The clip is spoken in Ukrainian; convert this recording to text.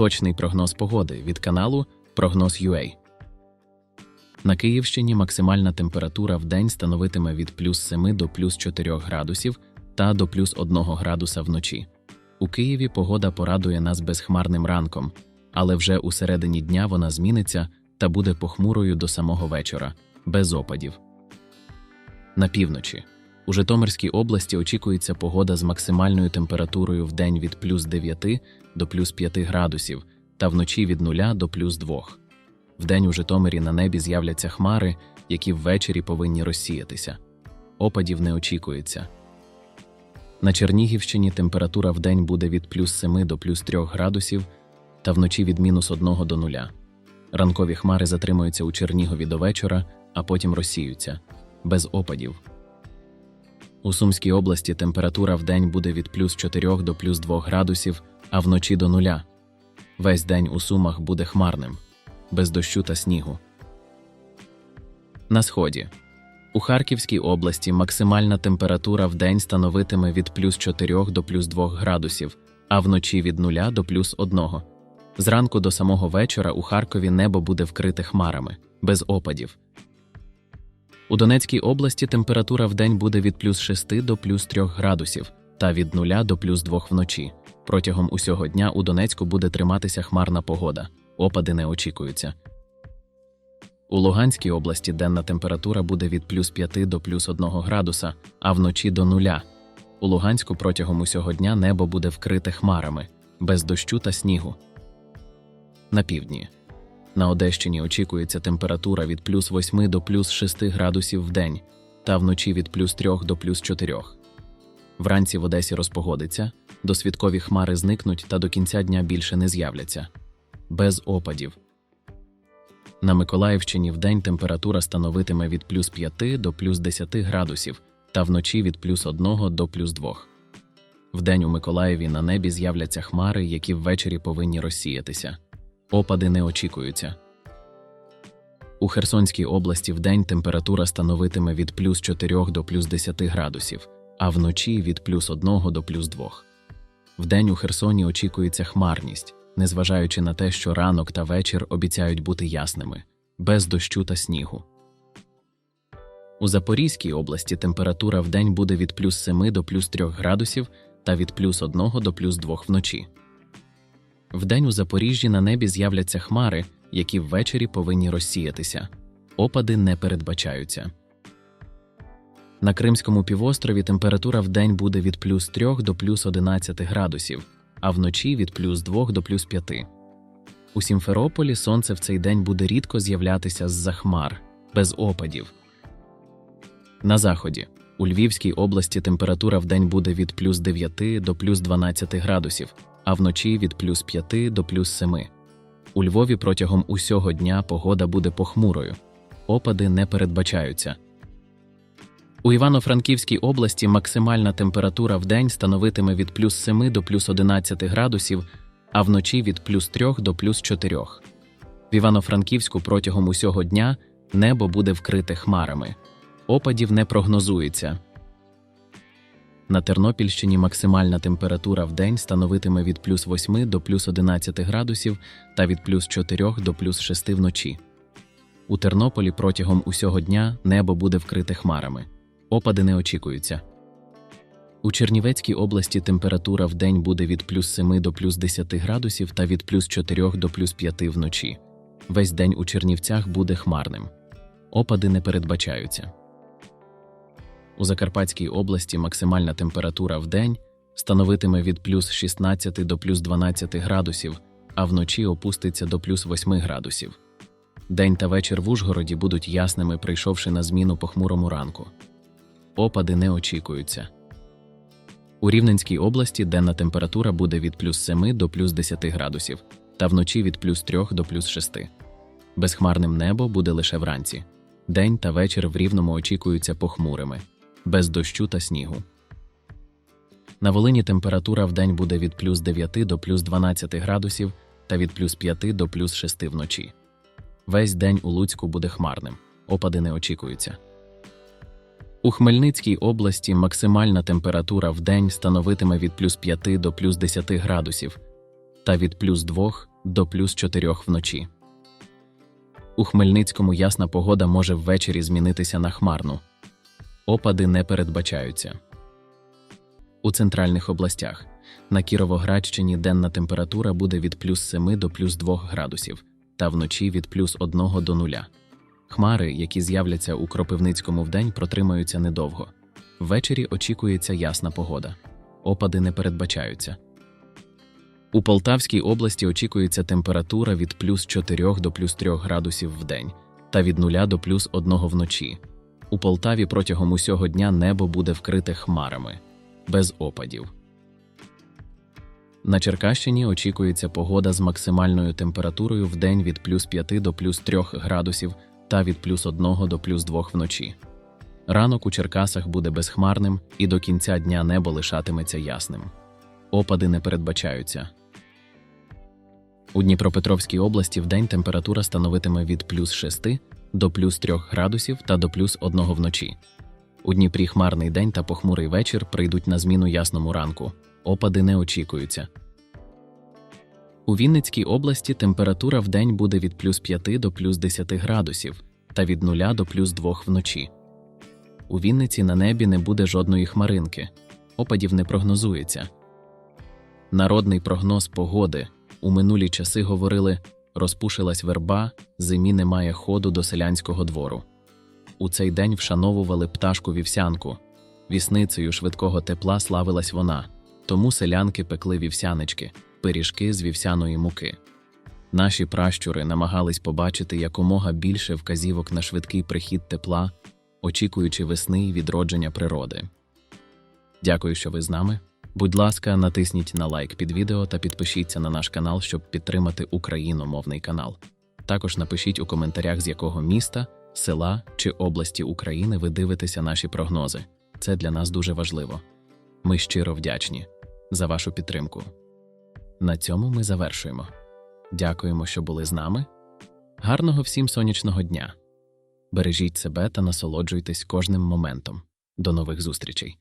Точний прогноз погоди від каналу Прогноз UA. На Київщині максимальна температура в день становитиме від плюс 7 до плюс 4 градусів та до плюс 1 градуса вночі. У Києві погода порадує нас безхмарним ранком, але вже у середині дня вона зміниться та буде похмурою до самого вечора, без опадів. На півночі. У Житомирській області очікується погода з максимальною температурою в день від плюс 9 до плюс 5 градусів та вночі від 0 до плюс 2. Вдень у Житомирі на небі з'являться хмари, які ввечері повинні розсіятися. Опадів не очікується. На Чернігівщині температура вдень буде від плюс 7 до плюс 3 градусів та вночі від мінус 1 до 0. Ранкові хмари затримуються у Чернігові до вечора, а потім розсіються без опадів. У Сумській області температура вдень буде від плюс 4 до плюс 2 градусів, а вночі до нуля. Весь день у Сумах буде хмарним, без дощу та снігу. На сході. У Харківській області максимальна температура вдень становитиме від плюс 4 до плюс 2 градусів, а вночі від 0 до плюс 1. Зранку до самого вечора у Харкові небо буде вкрите хмарами, без опадів. У Донецькій області температура вдень буде від плюс 6 до плюс 3 градусів та від 0 до плюс 2 вночі. Протягом усього дня у Донецьку буде триматися хмарна погода, опади не очікуються. У Луганській області денна температура буде від плюс 5 до плюс 1 градуса, а вночі до нуля. У Луганську протягом усього дня небо буде вкрите хмарами, без дощу та снігу. На півдні. На Одещині очікується температура від плюс 8 до плюс 6 градусів в день та вночі від плюс 3 до плюс 4. Вранці в Одесі розпогодиться, досвідкові хмари зникнуть та до кінця дня більше не з'являться. Без опадів. На Миколаївщині вдень температура становитиме від плюс 5 до плюс 10 градусів та вночі від плюс 1 до плюс 2. Вдень у Миколаєві на небі з'являться хмари, які ввечері повинні розсіятися. Опади не очікуються. У Херсонській області вдень температура становитиме від плюс 4 до плюс 10 градусів, а вночі від плюс 1 до плюс 2. Вдень у Херсоні очікується хмарність, незважаючи на те, що ранок та вечір обіцяють бути ясними, без дощу та снігу. У Запорізькій області температура вдень буде від плюс 7 до плюс 3 градусів та від плюс 1 до плюс 2 вночі. Вдень у Запоріжжі на небі з'являться хмари, які ввечері повинні розсіятися. Опади не передбачаються. На Кримському півострові температура вдень буде від плюс 3 до плюс 11 градусів, а вночі від плюс 2 до плюс 5. У Сімферополі сонце в цей день буде рідко з'являтися з-за хмар, без опадів. На заході. У Львівській області температура вдень буде від плюс 9 до плюс 12 градусів, а вночі від плюс 5 до плюс 7. У Львові протягом усього дня погода буде похмурою. Опади не передбачаються. У Івано-Франківській області максимальна температура в день становитиме від плюс 7 до плюс 11 градусів, а вночі від плюс 3 до плюс 4. В Івано-Франківську протягом усього дня небо буде вкрите хмарами. Опадів не прогнозується. На Тернопільщині максимальна температура в день становитиме від плюс 8 до плюс 11 градусів та від плюс 4 до плюс 6 вночі. У Тернополі протягом усього дня небо буде вкрите хмарами. Опади не очікуються. У Чернівецькій області температура в день буде від плюс 7 до плюс 10 градусів та від плюс 4 до плюс 5 вночі. Весь день у Чернівцях буде хмарним. Опади не передбачаються. У Закарпатській області максимальна температура в день становитиме від плюс 16 до плюс 12 градусів, а вночі опуститься до плюс 8 градусів. День та вечір в Ужгороді будуть ясними, прийшовши на зміну похмурому ранку. Опади не очікуються. У Рівненській області денна температура буде від плюс 7 до плюс 10 градусів, та вночі від плюс 3 до плюс 6. Безхмарним небо буде лише вранці. День та вечір в Рівному очікуються похмурими, без дощу та снігу. На Волині температура в день буде від плюс 9 до плюс 12 градусів та від плюс 5 до плюс 6 вночі. Весь день у Луцьку буде хмарним, опади не очікуються. У Хмельницькій області максимальна температура в день становитиме від плюс 5 до плюс 10 градусів та від плюс 2 до плюс 4 вночі. У Хмельницькому ясна погода може ввечері змінитися на хмарну. Опади не передбачаються. У центральних областях на Кіровоградщині денна температура буде від плюс 7 до плюс 2 градусів та вночі від плюс 1 до 0. Хмари, які з'являться у Кропивницькому вдень, протримаються недовго. Ввечері очікується ясна погода. Опади не передбачаються. У Полтавській області очікується температура від плюс 4 до плюс 3 градусів в день та від 0 до плюс 1 вночі. У Полтаві протягом усього дня небо буде вкрите хмарами, без опадів. На Черкащині очікується погода з максимальною температурою в день від плюс 5 до плюс 3 градусів та від плюс 1 до плюс 2 вночі. Ранок у Черкасах буде безхмарним і до кінця дня небо лишатиметься ясним. Опади не передбачаються. У Дніпропетровській області вдень температура становитиме від плюс 6 до плюс 3 градусів та до плюс 1 вночі. У Дніпрі хмарний день та похмурий вечір прийдуть на зміну ясному ранку. Опади не очікуються. У Вінницькій області температура вдень буде від плюс 5 до плюс 10 градусів та від 0 до плюс 2 вночі. У Вінниці на небі не буде жодної хмаринки. Опадів не прогнозується. Народний прогноз погоди у минулі часи говорили розпушилась верба, зимі немає ходу до селянського двору. У цей день вшановували пташку вівсянку. Вісницею швидкого тепла славилась вона, тому селянки пекли вівсянички, пиріжки з вівсяної муки. Наші пращури намагались побачити якомога більше вказівок на швидкий прихід тепла, очікуючи весни і відродження природи. Дякую, що ви з нами. Будь ласка, натисніть на лайк під відео та підпишіться на наш канал, щоб підтримати україномовний канал. Також напишіть у коментарях, з якого міста, села чи області України ви дивитеся наші прогнози. Це для нас дуже важливо. Ми щиро вдячні за вашу підтримку. На цьому ми завершуємо. Дякуємо, що були з нами. Гарного всім сонячного дня! Бережіть себе та насолоджуйтесь кожним моментом. До нових зустрічей!